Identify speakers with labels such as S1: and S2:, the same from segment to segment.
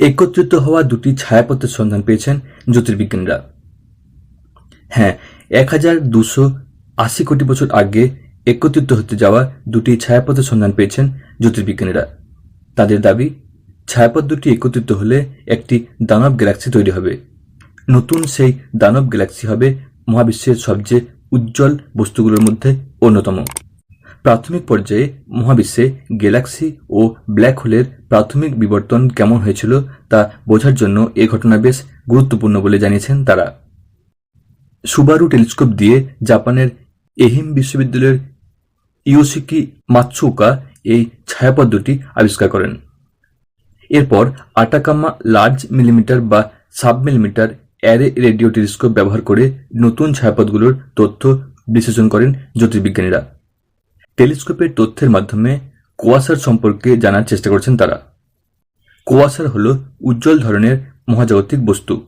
S1: একত্রিত হওয়া দুটি ছায়াপথের সন্ধান পেয়েছেন জ্যোতির্বিজ্ঞানীরা। হ্যাঁ এক হাজার দুশো আশি কোটি বছর আগে একত্রিত হতে যাওয়া দুটি ছায়াপথের সন্ধান পেয়েছেন জ্যোতির্বিজ্ঞানীরা। তাদের দাবি, ছায়াপথ দুটি একত্রিত হলে একটি দানব গ্যালাক্সি তৈরি হবে। নতুন সেই দানব গ্যালাক্সি হবে মহাবিশ্বের সবচেয়ে উজ্জ্বল বস্তুগুলোর মধ্যে অন্যতম। প্রাথমিক পর্যায়ে মহাবিশ্বে গ্যালাক্সি ও ব্ল্যাক হোলের প্রাথমিক বিবর্তন কেমন হয়েছিল তা বোঝার জন্য এ ঘটনা বেশ গুরুত্বপূর্ণ বলে জানিয়েছেন তারা। সুবারু টেলিস্কোপ দিয়ে জাপানের এহিম বিশ্ববিদ্যালয়ের ইয়োশিকি মাতসুকা এই ছায়াপথ দুটি আবিষ্কার করেন। এরপর আটাকামা লার্জ মিলিমিটার বা sub millimetre array radio telescope ব্যবহার করে নতুন ছায়াপথগুলোর তথ্য বিশ্লেষণ করেন জ্যোতির্বিজ্ঞানীরা। টেলিস্কোপের তথ্যের মাধ্যমে কোয়াসার সম্পর্কে জানার চেষ্টা করেছেন তারা। কোয়াসার হল উজ্জ্বল ধরনের মহাজাগতিক বস্তু,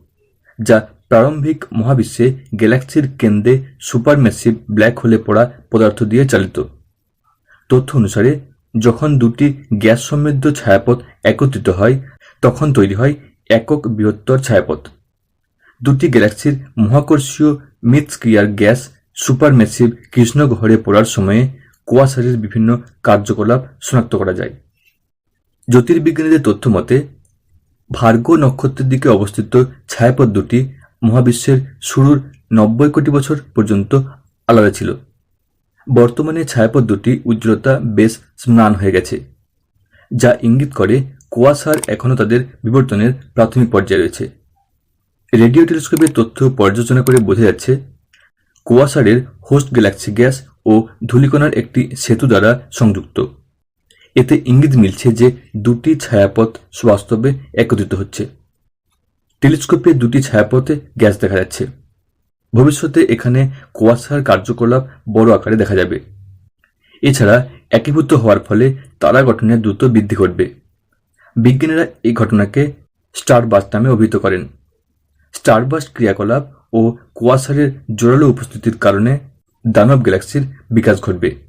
S1: যা প্রারম্ভিক মহাবিশ্বে গ্যালাক্সির কেন্দ্রে সুপারম্যাসিভ ব্ল্যাক হোলে পড়া পদার্থ দিয়ে চালিত। তথ্য অনুসারে, যখন দুটি গ্যাস সমৃদ্ধ ছায়াপথ একত্রিত হয়, তখন তৈরি হয় একক বৃহত্তর ছায়াপথ। দুটি গ্যালাক্সির মহাকর্ষীয় মিথস্ক্রিয়ার গ্যাস সুপারম্যাসিভ কৃষ্ণগহ্বরে পড়ার সময়ে কোয়াসারের বিভিন্ন কার্যকলাপ শনাক্ত করা যায়। জ্যোতির্বিজ্ঞানীদের তথ্য মতে, ভার্গ নক্ষত্রের দিকে অবস্থিত ছায়াপথ দুটি মহাবিশ্বের শুরুর নব্বই কোটি বছর পর্যন্ত আলাদা ছিল। বর্তমানে ছায়াপথ দুটি উজ্জ্বলতা বেশ স্নান হয়ে গেছে, যা ইঙ্গিত করে কোয়াসার এখনও তাদের বিবর্তনের প্রাথমিক পর্যায়ে রয়েছে। রেডিও টেলিস্কোপের তথ্য পর্যালোচনা করে বোঝা যাচ্ছে কোয়াসারের হোস্ট গ্যালাক্সি গ্যাস ও ধূলিকণার একটি সেতু দ্বারা সংযুক্ত। এতে ইঙ্গিত মিলছে যে দুটি ছায়াপথ বাস্তবে একত্রিত হচ্ছে। টেলিস্কোপে দুটি ছায়াপথে গ্যাস দেখা যাচ্ছে। ভবিষ্যতে এখানে কুয়াশার কার্যকলাপ বড় আকারে দেখা যাবে। এছাড়া একীভূত হওয়ার ফলে তারা গঠনের দ্রুত বৃদ্ধি ঘটবে। বিজ্ঞানীরা এই ঘটনাকে স্টারবাস্ট নামে অভিহিত করেন। স্টারবাস্ট ক্রিয়াকলাপ ও কুয়াশারের জোরালো উপস্থিতির কারণে দানব গ্যালাক্সির বিকাশ ঘটবে।